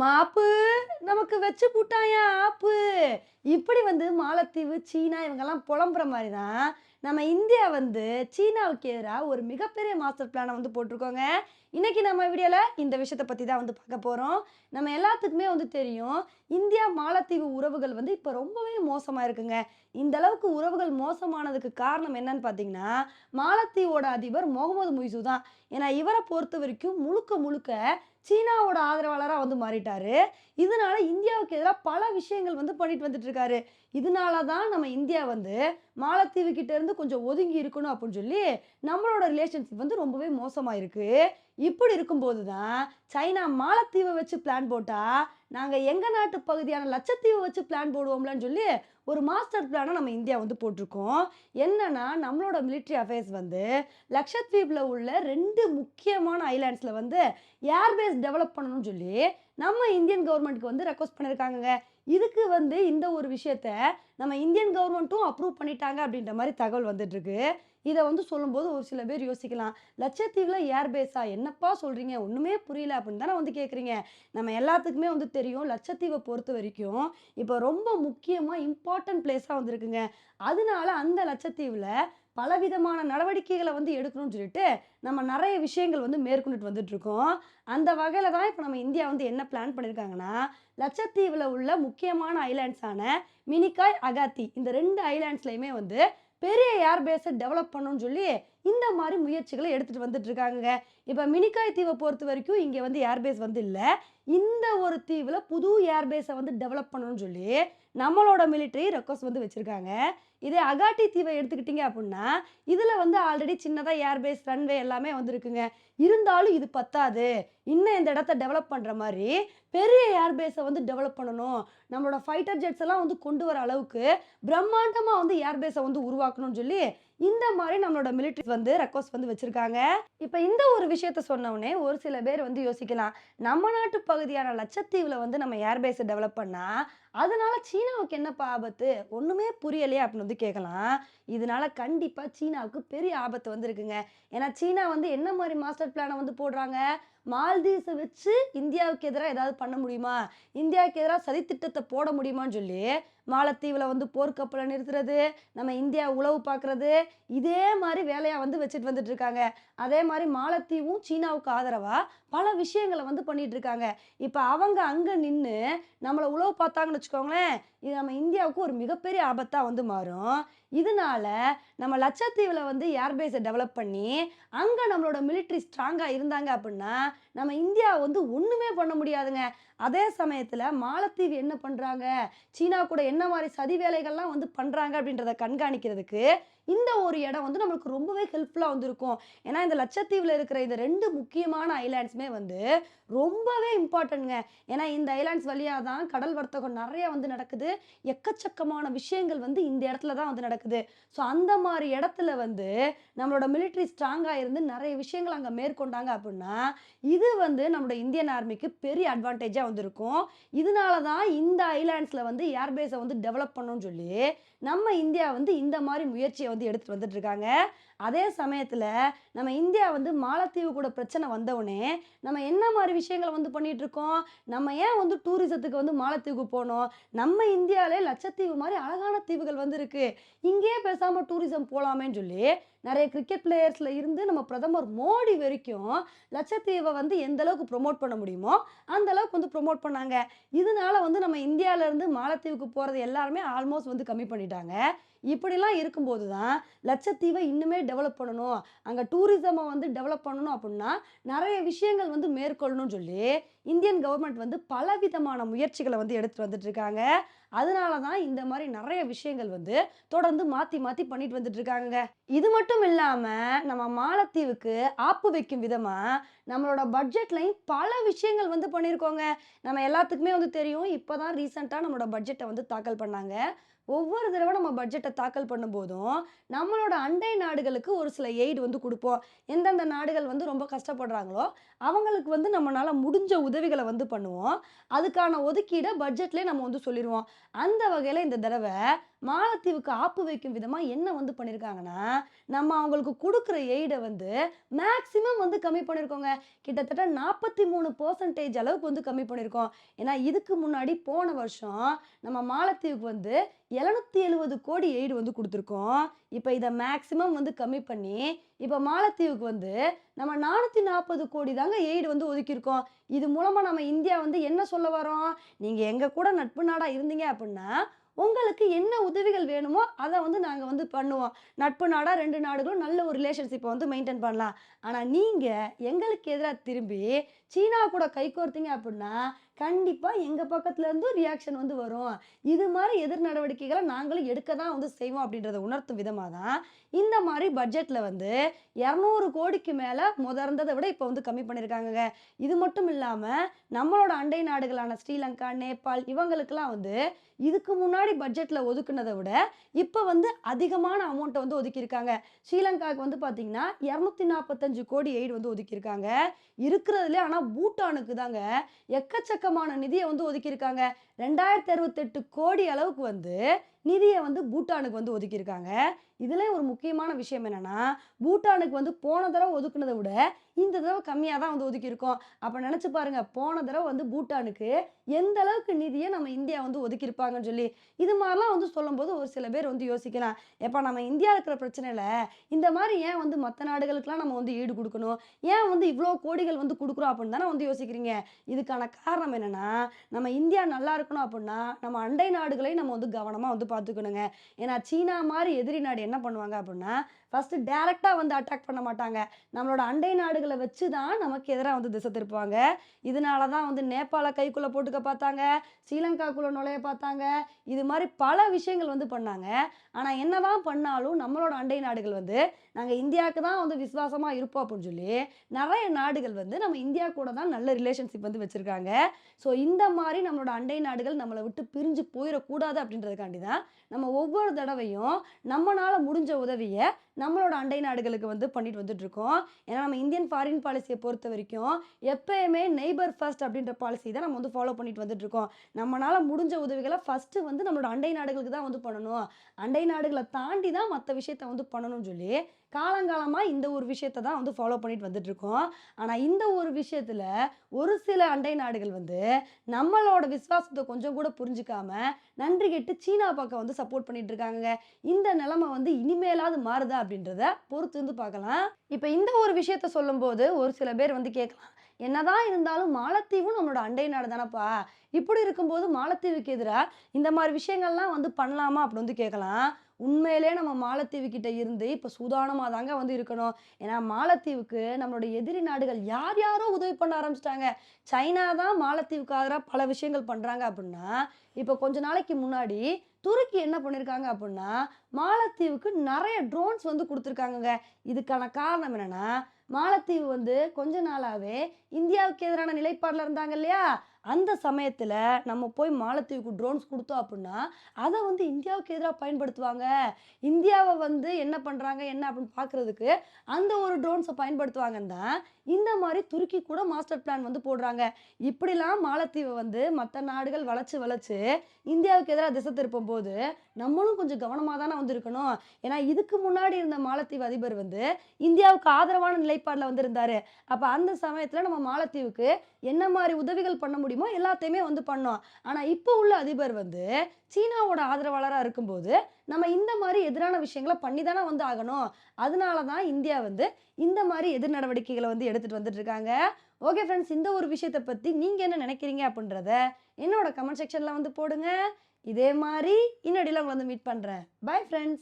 மாப்பு நமக்கு வச்சு போட்டாயா ஆப்பு. இப்படி வந்து மாலத்தீவு சீனா இவங்கெல்லாம் புலம்புற மாதிரி தான் நம்ம இந்தியா வந்து சீனாவுக்கு எதிராக ஒரு மிகப்பெரிய மாஸ்டர் பிளானை வந்து போட்டிருக்கோங்க. இன்றைக்கி நம்ம வீடியோவில் இந்த விஷயத்தை பற்றி தான் வந்து பார்க்க போகிறோம் நம்ம எல்லாத்துக்குமே வந்து தெரியும் இந்தியா மாலத்தீவு உறவுகள் வந்து இப்போ ரொம்பவே மோசமாக இருக்குங்க. இந்த அளவுக்கு உறவுகள் மோசமானதுக்கு காரணம் என்னன்னு பார்த்தீங்கன்னா மாலத்தீவோட அதிபர் முகமது முய்சு தான். ஏன்னா இவரை பொறுத்த வரைக்கும் முழுக்க முழுக்க சீனாவோட ஆதரவாளராக வந்து மாறிட்டாரு. இதனால இந்தியாவுக்கு எதிராக பல விஷயங்கள் வந்து பண்ணிட்டு வந்துட்டு இருக்காரு. இதனால தான் நம்ம இந்தியா வந்து மாலத்தீவு கிட்ட இருந்து வந்து கொஞ்சம் ஒதுங்கி இருக்கணும் அப்படின்னு சொல்லி நம்மளோட ரிலேஷன்ஷிப் வந்து ரொம்பவே மோசமாக இருக்குது இப்படி இருக்கும்போது தான் சைனா மாலத்தீவை வச்சு பிளான் போட்டால் நாங்கள் எங்கள் நாட்டு பகுதியான லட்சத்தீவை வச்சு பிளான் போடுவோம்லன்னு சொல்லி ஒரு மாஸ்டர் பிளானை நம்ம இந்தியா வந்து போட்டிருக்கோம். என்னன்னா நம்மளோட மிலிட்ரி அஃபேர்ஸ் வந்து லட்சத்தீவில் உள்ள ரெண்டு முக்கியமான ஐலாண்ட்ஸில் வந்து ஏர்பேஸ் டெவலப் பண்ணணும்னு சொல்லி நம்ம இந்தியன் கவர்மெண்ட்டுக்கு வந்து ரெக்வஸ்ட் பண்ணியிருக்காங்க இதுக்கு வந்து இந்த ஒரு விஷயத்த நம்ம இந்தியன் கவர்மெண்ட்டும் அப்ரூவ் பண்ணிட்டாங்க அப்படின்ற மாதிரி தகவல் வந்துட்டுருக்கு. இதை வந்து சொல்லும்போது ஒரு சில பேர் யோசிக்கலாம். லட்சத்தீவில் ஏர்பேஸா என்னப்பா சொல்கிறீங்க ஒன்றுமே புரியல அப்படின்னு தானே வந்து கேட்குறீங்க நம்ம எல்லாத்துக்குமே வந்து தெரியும் லட்சத்தீவை பொறுத்த வரைக்கும் இப்போ ரொம்ப முக்கியமாக இம்பார்ட்டன்ட் பிளேஸாக வந்திருக்குங்க. அதனால அந்த லட்சத்தீவில் பலவிதமான நடவடிக்கைகளை வந்து எடுக்கணும்னு சொல்லிட்டு நம்ம நிறைய விஷயங்கள் வந்து மேற்கொண்டுட்டு வந்துட்டுருக்கோம். அந்த வகையில் தான் இப்போ நம்ம இந்தியா வந்து என்ன பிளான் பண்ணியிருக்காங்கன்னா லட்சத்தீவில் உள்ள முக்கியமான ஐலாண்ட்ஸான மினிகாய் அகாத்தி இந்த ரெண்டு ஐலாண்ட்ஸ்லையுமே வந்து பெரிய ஏர்பேஸை டெவலப் பண்ணணும்னு சொல்லி இந்த மாதிரி முயற்சிகளை எடுத்துகிட்டு வந்துட்டு இருக்காங்க இப்போ மினிக்காய் தீவை பொறுத்த வரைக்கும் இங்கே வந்து ஏர்பேஸ் வந்து இல்லை. இந்த ஒரு தீவில் புது ஏர்பேஸை வந்து டெவலப் பண்ணணும்னு சொல்லி நம்மளோட மிலிட்டரி ரெக்வஸ்ட் வந்து வச்சுருக்காங்க. இதே அகாட்டி தீவை எடுத்துக்கிட்டிங்க அப்படின்னா இதில் வந்து ஆல்ரெடி சின்னதாக ஏர்பேஸ் ரன்வே எல்லாமே வந்துருக்குங்க. இருந்தாலும் இது பத்தாது. இன்னும் இந்த இடத்த டெவலப் பண்ணுற மாதிரி பெரிய ஏர்பேஸை வந்து டெவலப் பண்ணணும். நம்மளோட ஃபைட்டர் ஜெட்ஸ் எல்லாம் வந்து கொண்டு வர அளவுக்கு பிரம்மாண்டமாக வந்து ஏர்பேஸை வந்து உருவாக்கணும்னு சொல்லி இந்த மாதிரி நம்மளோட மிலிட்ரி வந்து ரெக்வஸ்ட் வந்து வச்சுருக்காங்க. இப்போ இந்த ஒரு விஷயத்த சொன்னோடனே ஒரு சில பேர் வந்து யோசிக்கலாம். நம்ம நாட்டு பகுதியான லட்சத்தீவில் வந்து நம்ம ஏர்பேஸை டெவலப் பண்ணால் அதனால சீனாவுக்கு என்னப்பா ஆபத்து? ஒன்றுமே புரியலையே அப்படின்னு வந்து கேட்கலாம் இதனால கண்டிப்பாக சீனாவுக்கு பெரிய ஆபத்து வந்து இருக்குங்க ஏன்னா சீனா வந்து என்ன மாதிரி மாஸ்டர் பிளானை வந்து போடுறாங்க? மால்தீவ்ஸை வச்சு இந்தியாவுக்கு எதிராக ஏதாவது பண்ண முடியுமா? இந்தியாவுக்கு எதிராக சதித்திட்டத்தை போட முடியுமான்னு சொல்லி மாலத்தீவில் வந்து போர்க்கப்பலை நிறுத்துறது நம்ம இந்தியா உளவு பார்க்குறது இதே மாதிரி வேலையாக வந்து வச்சுட்டு வந்துட்டு இருக்காங்க. அதே மாதிரி மாலத்தீவும் சீனாவுக்கு ஆதரவாக பல விஷயங்களை வந்து பண்ணிட்டு இருக்காங்க. இப்போ அவங்க அங்கே நின்று நம்மளை உளவு பார்த்தாங்கன்னு வச்சுக்கோங்களேன் இது நம்ம இந்தியாவுக்கு ஒரு மிகப்பெரிய ஆபத்தாக வந்து மாறும். இதனால நம்ம லட்சத்தீவில் வந்து ஏர்பேஸை டெவலப் பண்ணி அங்கே நம்மளோட மிலிட்ரி ஸ்ட்ராங்காக இருந்தாங்க அப்படின்னா நம்ம இந்தியா வந்து ஒன்றுமே பண்ண முடியாதுங்க. அதே சமயத்தில் மாலத்தீவு என்ன பண்ணுறாங்க சீனா கூட என்ன மாதிரி சதி வேலைகள்லாம் வந்து பண்ணுறாங்க அப்படின்றத கண்காணிக்கிறதுக்கு இந்த ஒரு இடம் வந்து நம்மளுக்கு ரொம்பவே ஹெல்ப்ஃபுல்லாக வந்து இருக்கும் ஏன்னா இந்த லட்சத்தீவில் இருக்கிற இந்த ரெண்டு முக்கியமான ஐலாண்ட்ஸுமே வந்து ரொம்பவே இம்பார்ட்டன்ட்ங்க ஏன்னா இந்த ஐலாண்ட்ஸ் வழியாக தான் கடல் வர்த்தகம் நிறைய வந்து நடக்குது. எக்கச்சக்கமான விஷயங்கள் வந்து இந்த இடத்துல தான் வந்து நடக்குது. ஸோ அந்த மாதிரி இடத்துல வந்து நம்மளோட மிலிட்ரி ஸ்ட்ராங்காக இருந்து நிறைய விஷயங்கள் அங்கே மேற்கொண்டாங்க அப்படின்னா இது வந்து நம்மளோட இந்தியன் ஆர்மிக்கு பெரிய அட்வான்டேஜாக வந்திருக்கும். இதனால தான் இந்த ஐலாண்ட்ஸில் வந்து ஏர்பேஸை வந்து டெவலப் பண்ணணும்னு சொல்லி நம்ம இந்தியா வந்து இந்த மாதிரி முயற்சியை வந்து எடுத்துகிட்டு வந்துட்டு இருக்காங்க. அதே சமயத்தில் நம்ம இந்தியா வந்து மாலத்தீவு கூட பிரச்சனை வந்தவுடனே நம்ம என்ன மாதிரி விஷயங்களை வந்து பண்ணிட்டு இருக்கோம் நம்ம ஏன் வந்து டூரிசத்துக்கு வந்து மாலத்தீவுக்கு போனோம்? நம்ம இந்தியாவிலே லட்சத்தீவு மாதிரி அழகான தீவுகள் வந்து இருக்கு இங்கேயே பேசாமல் டூரிசம் போகலாமேன்னு சொல்லி நிறைய கிரிக்கெட் பிளேயர்ஸில் இருந்து நம்ம பிரதமர் மோடி வரைக்கும் லட்சத்தீவை வந்து எந்த அளவுக்கு ப்ரொமோட் பண்ண முடியுமோ அந்த அளவுக்கு வந்து ப்ரொமோட் பண்ணாங்க. இதனால வந்து நம்ம இந்தியாவிலேருந்து மாலத்தீவுக்கு போகிறது எல்லாருமே ஆல்மோஸ்ட் வந்து கம்மி பண்ணிட்டாங்க. இப்படிலாம் இருக்கும்போது தான் லட்சத்தீவை இன்னுமே டெவலப் பண்ணணும். அங்கே டூரிசமை வந்து டெவலப் பண்ணணும் அப்படின்னா நிறைய விஷயங்கள் வந்து மேற்கொள்ளணும்னு சொல்லி இந்தியன் கவர்மெண்ட் வந்து பலவிதமான முயற்சிகளை வந்து எடுத்துட்டு வந்துட்டு இருக்காங்க அதனால தான் இந்த மாதிரி நிறைய விஷயங்கள் வந்து தொடர்ந்து மாற்றி மாற்றி பண்ணிட்டு வந்துட்டு இருக்காங்க இது மட்டும் இல்லாமல் நம்ம மாலத்தீவுக்கு ஆப்பு வைக்கும் விதமாக நம்மளோட பட்ஜெட்லையும் பல விஷயங்கள் வந்து பண்ணியிருக்கோங்க. நம்ம எல்லாத்துக்குமே வந்து தெரியும் இப்போ தான் ரீசெண்டாக நம்மளோட பட்ஜெட்டை வந்து தாக்கல் பண்ணாங்க. ஒவ்வொரு தடவை நம்ம பட்ஜெட்டை தாக்கல் பண்ணும்போதும் நம்மளோட அண்டை நாடுகளுக்கு ஒரு சில எய்டு வந்து கொடுப்போம். எந்தெந்த நாடுகள் வந்து ரொம்ப கஷ்டப்படுறாங்களோ அவங்களுக்கு வந்து நம்மளால் முடிஞ்ச உதவி உதவிகளை வந்து பண்ணுவோம். அதுக்கான ஒதுக்கீடை பட்ஜெட்லேயே நம்ம வந்து சொல்லிடுவோம் அந்த வகையில் இந்த தடவை மாலத்தீவுக்கு ஆப்பு வைக்கும் விதமாக என்ன வந்து பண்ணியிருக்காங்கன்னா நம்ம அவங்களுக்கு கொடுக்குற எய்டை வந்து மேக்ஸிமம் வந்து கம்மி பண்ணியிருக்கோங்க கிட்டத்தட்ட நாற்பத்தி மூணு பர்சன்டேஜ் அளவுக்கு வந்து கம்மி பண்ணியிருக்கோம் ஏன்னா இதுக்கு முன்னாடி போன வருஷம் நம்ம மாலத்தீவுக்கு வந்து எழுநூத்தி எழுபது கோடி எய்டு வந்து கொடுத்துருக்கோம். இப்போ இதை மேக்ஸிமம் வந்து கம்மி பண்ணி இப்போ மாலத்தீவுக்கு வந்து நம்ம நானூற்றி நாற்பது கோடி தாங்க எய்டு வந்து ஒதுக்கியிருக்கோம். இது மூலமாக நம்ம இந்தியா வந்து என்ன சொல்ல வரோம்? நீங்கள் எங்கள் கூட நட்பு நாடாக இருந்தீங்க அப்படின்னா உங்களுக்கு என்ன உதவிகள் வேணுமோ அதை வந்து நாங்கள் வந்து பண்ணுவோம். நட்பு நாடாக ரெண்டு நாடுகளும் நல்ல ஒரு ரிலேஷன்ஷிப்பை வந்து மெயின்டைன் பண்ணலாம். ஆனால் நீங்கள் எங்களுக்கு எதிராக திரும்பி சீனா கூட கைகோர்த்தீங்க அப்படின்னா கண்டிப்பாக எங்கள் பக்கத்துலேருந்து ரியாக்ஷன் வந்து வரும். இது மாதிரி எதிர் நடவடிக்கைகளை நாங்களும் எடுக்க தான் வந்து செய்வோம் அப்படின்றத உணர்த்தும் விதமாக தான் இந்த மாதிரி பட்ஜெட்டில் வந்து இரநூறு கோடிக்கு மேலே முதர்ந்ததை விட இப்போ வந்து கம்மி பண்ணியிருக்காங்கங்க இது மட்டும் இல்லாமல் நம்மளோட அண்டை நாடுகளான ஸ்ரீலங்கா நேபாள் இவங்களுக்கெல்லாம் வந்து இதுக்கு முன்னாடி பட்ஜெட்டில் ஒதுக்குனதை விட இப்போ வந்து அதிகமான அமௌண்ட்டை வந்து ஒதுக்கியிருக்காங்க. ஸ்ரீலங்காவுக்கு வந்து பார்த்தீங்கன்னா இரநூத்தி நாற்பத்தஞ்சு கோடி எய்டு வந்து ஒதுக்கியிருக்காங்க. இருக்கிறதுலே ஆனால் பூட்டானுக்கு தாங்க எக்கச்சக்க எக்கச்சக்கமான நிதியை வந்து ஒதுக்கியிருக்காங்க. ரெண்டாயிரத்தி அறுபத்தெட்டு கோடி அளவுக்கு வந்து நிதியை வந்து பூட்டானுக்கு வந்து ஒதுக்கியிருக்காங்க. இதில் ஒரு முக்கியமான விஷயம் என்னென்னா பூட்டானுக்கு வந்து போன தடவை ஒதுக்குனதை விட இந்த தடவை கம்மியாக தான் வந்து ஒதுக்கியிருக்கோம். அப்போ நினச்சி பாருங்கள் போன தடவை வந்து பூட்டானுக்கு எந்த அளவுக்கு நிதியை நம்ம இந்தியா வந்து ஒதுக்கியிருப்பாங்கன்னு சொல்லி இது மாதிரிலாம் வந்து சொல்லும்போது ஒரு சில பேர் வந்து யோசிக்கலாம். எப்போ நம்ம இந்தியா இருக்கிற பிரச்சனையில் இந்த மாதிரி ஏன் வந்து மற்ற நாடுகளுக்கெலாம் நம்ம வந்து ஈடு கொடுக்கணும்? ஏன் வந்து இவ்வளோ கோடிகள் வந்து கொடுக்குறோம் அப்படின்னு தானே வந்து யோசிக்கிறீங்க? இதுக்கான காரணம் என்னென்னா நம்ம இந்தியா நல்லா இருக்கணும் அப்படின்னா நம்ம அண்டை நாடுகளையும் நம்ம வந்து கவனமாக வந்து பார்த்துக்கணுங்க ஏன்னா சீனா மாதிரி எதிரி நாடு என்ன பண்ணுவாங்க அப்படின்னா ஃபஸ்ட்டு டேரெக்டாக வந்து அட்டாக் பண்ண மாட்டாங்க. நம்மளோட அண்டை நாடுகளை வச்சு தான் நமக்கு எதிராக வந்து திசை திருப்புவாங்க. இதனால தான் வந்து நேபாள கைக்குள்ளே போட்டுக்க பார்த்தாங்க ஸ்ரீலங்காக்குள்ளே நுழைய பார்த்தாங்க. இது மாதிரி பல விஷயங்கள் வந்து பண்ணாங்க. ஆனால் என்ன தான் பண்ணாலும் நம்மளோட அண்டை நாடுகள் வந்து நாங்கள் இந்தியாவுக்கு தான் வந்து விசுவாசமாக இருப்போம் அப்படின்னு சொல்லி நிறைய நாடுகள் வந்து நம்ம இந்தியா கூட தான் நல்ல ரிலேஷன்ஷிப் வந்து வச்சுருக்காங்க. ஸோ இந்த மாதிரி நம்மளோட அண்டை நாடுகள் நம்மளை விட்டு பிரிஞ்சு போயிடக்கூடாது அப்படின்றதுக்காண்டி தான் நம்ம ஒவ்வொரு தடவையும் நம்மளால் முடிஞ்ச உதவியை நம்மளோட அண்டை நாடுகளுக்கு வந்து பண்ணிட்டு வந்துட்டுருக்கோம். ஏன்னா நம்ம இந்தியன் ஃபாரின் பாலிசியை பொறுத்த வரைக்கும் எப்பயுமே நெய்பர் ஃபர்ஸ்ட் அப்படின்ற பாலிசி தான் நம்ம வந்து ஃபாலோ பண்ணிட்டு வந்துட்டுருக்கோம். இருக்கோம் முடிஞ்ச உதவிகளை ஃபஸ்ட்டு வந்து நம்மளோட அண்டை நாடுகளுக்கு தான் வந்து பண்ணணும். அண்டை நாடுகளை தாண்டி தான் மற்ற விஷயத்த வந்து பண்ணணும்னு சொல்லி காலங்காலமாக இந்த ஒரு விஷயத்தை தான் வந்து ஃபாலோ பண்ணிட்டு வந்துட்டுருக்கோம். ஆனால் இந்த ஒரு விஷயத்தில் ஒரு சில அண்டை நாடுகள் வந்து நம்மளோட விசுவாசத்தை கொஞ்சம் கூட புரிஞ்சுக்காம நன்றி கெட்டு சீனா பக்கம் வந்து சப்போர்ட் பண்ணிட்டு இருக்காங்க இந்த நிலைமை வந்து இனிமேலாவது மாறுதா அப்படின்றத பொறுத்து வந்து பார்க்கலாம். இப்போ இந்த ஒரு விஷயத்த சொல்லும்போது ஒரு சில பேர் வந்து கேட்கலாம் என்னதான் இருந்தாலும் மாலத்தீவும் நம்மளோட அண்டை நாடு தானப்பா? இப்படி இருக்கும்போது மாலத்தீவுக்கு எதிராக இந்த மாதிரி விஷயங்கள்லாம் வந்து பண்ணலாமா? அப்படி வந்து கேட்கலாம். உண்மையிலே நம்ம மாலத்தீவு கிட்ட இருந்து இப்போ சூதானமாக தாங்க வந்து இருக்கணும். ஏன்னா மாலத்தீவுக்கு நம்மளுடைய எதிரி நாடுகள் யார் யாரோ உதவி பண்ண ஆரம்பிச்சிட்டாங்க. சைனா தான் மாலத்தீவுக்காக பல விஷயங்கள் பண்ணுறாங்க அப்படின்னா இப்போ கொஞ்ச நாளைக்கு முன்னாடி துருக்கி என்ன பண்ணியிருக்காங்க அப்படின்னா மாலத்தீவுக்கு நிறைய ட்ரோன்ஸ் வந்து கொடுத்துருக்காங்கங்க. இதுக்கான காரணம் என்னென்னா மாலத்தீவு வந்து கொஞ்ச நாளாகவே இந்தியாவுக்கு எதிரான நிலைப்பாடில் இருந்தாங்க இல்லையா? அந்த சமயத்தில் நம்ம போய் மாலத்தீவுக்கு ட்ரோன்ஸ் கொடுத்தோம் அப்படின்னா அதை வந்து இந்தியாவுக்கு எதிராக பயன்படுத்துவாங்க. இந்தியாவை வந்து என்ன பண்ணுறாங்க என்ன அப்படின்னு பார்க்குறதுக்கு அந்த ஒரு ட்ரோன்ஸை பயன்படுத்துவாங்கன்னு தான் இந்த மாதிரி துருக்கி கூட மாஸ்டர் பிளான் வந்து போடுறாங்க. இப்படிலாம் மாலத்தீவை வந்து மற்ற நாடுகள் வளைச்சு வளைச்சு இந்தியாவுக்கு எதிராக திசை திருப்பும் போது நம்மளும் கொஞ்சம் கவனமாக தானே வந்து இருக்கணும் ஏன்னா இதுக்கு முன்னாடி இருந்த மாலத்தீவு அதிபர் வந்து இந்தியாவுக்கு ஆதரவான நிலைப்பாடில் வந்திருந்தாரு. அப்போ அந்த சமயத்தில் நம்ம மாலத்தீவுக்கு என்ன மாதிரி உதவிகள் பண்ண முடியுமோ எல்லாத்தையுமே வந்து பண்ணோம். ஆனால் இப்போ உள்ள அதிபர் வந்து சீனாவோட ஆதரவாளராக இருக்கும்போது நம்ம இந்த மாதிரி எதிரான விஷயங்களை பண்ணி தானே வந்து ஆகணும். அதனால தான் இந்தியா வந்து இந்த மாதிரி எதிர் நடவடிக்கைகளை வந்து எடுத்துகிட்டு வந்துட்டு இருக்காங்க. ஓகே ஃப்ரெண்ட்ஸ் இந்த ஒரு விஷயத்தை பற்றி நீங்கள் என்ன நினைக்கிறீங்க அப்படின்றத என்னோட கமெண்ட் செக்ஷனில் வந்து போடுங்க. இதே மாதிரி இன்னடியில் உங்களை வந்து மீட் பண்ணுறேன் பை ஃப்ரெண்ட்ஸ்